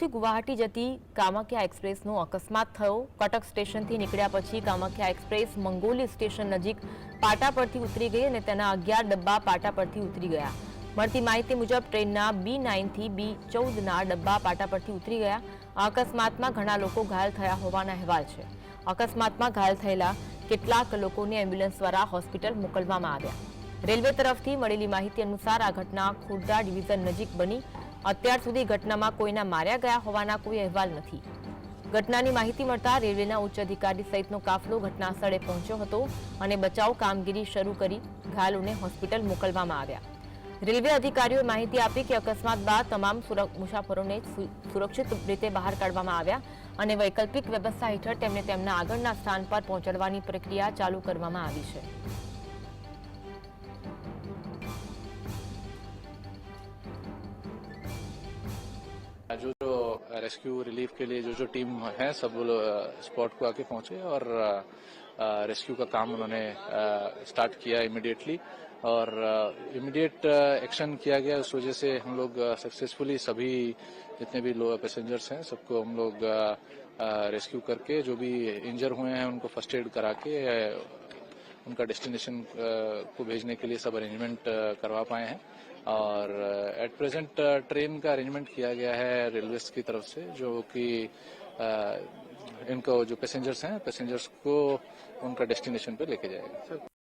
થી ગુવાહાટી જતી કામાખ્યા એક્સપ્રેસનો અકસ્માત થયો. કટક સ્ટેશનથી નીકળ્યા પછી કામાખ્યા એક્સપ્રેસ મંગોલી સ્ટેશન નજીક પાટા પરથી ઉતરી ગઈ અને તેના અગિયાર ડબ્બા પાટા પરથી ઉતરી ગયા. મળતી માહિતી મુજબ ટ્રેનના બી નાઇનથી બી ચૌદના ડબ્બા પાટા પરથી ઉતરી ગયા. આ અકસ્માતમાં ઘણા લોકો ઘાયલ થયા હોવાના અહેવાલ છે. અકસ્માતમાં ઘાયલ થયેલા કેટલાક લોકોને એમ્બ્યુલન્સ દ્વારા હોસ્પિટલ મોકલવામાં આવ્યા. રેલવે તરફથી મળેલી માહિતી અનુસાર આ ઘટના ખુર્દા ડિવિઝન નજીક બની અત્યાર સુધી ઘટનામાં કોઈના માર્યા ગયા હોવાના કોઈ અહેવાલ નથી. ઘટનાની માહિતી મળતા રેલવેના ઉચ્ચ અધિકારી સહિતનો કાફલો ઘટના સ્થળે પહોંચ્યો હતો અને બચાવ કામગીરી શરૂ કરી ઘાયલોને હોસ્પિટલ મોકલવામાં આવ્યા. રેલવે અધિકારીઓએ માહિતી આપી કે અકસ્માત બાદ તમામ મુસાફરોને સુરક્ષિત રીતે બહાર કાઢવામાં આવ્યા અને વૈકલ્પિક વ્યવસ્થા હેઠળ તેમને તેમના આગળના સ્થાન પર પહોંચાડવાની પ્રક્રિયા ચાલુ કરવામાં આવી છે. जो जो रेस्क्यू रिलीफ के लिए जो जो टीम है, सब स्पॉट को आके पहुँचे और रेस्क्यू का काम उन्होंने स्टार्ट किया इमिडिएटली और इमिडिएट एक्शन किया गया उस वजह से हम लोग सक्सेसफुली सभी जितने भी लो पैसेंजर्स हैं, सबको हम लोग रेस्क्यू करके जो भी इंजर हुए हैं, उनको फ़र्स्ट एड करा के उनका डेस्टिनेशन को भेजने के लिए सब अरेंजमेंट करवा पाए हैं। और एट प्रेजेंट ट्रेन का अरेंजमेंट किया गया है रेलवे की तरफ़ से, जो कि इनको जो पैसेंजर्स हैं पैसेंजर्स को उनका डेस्टिनेशन पे लेके जाएगा।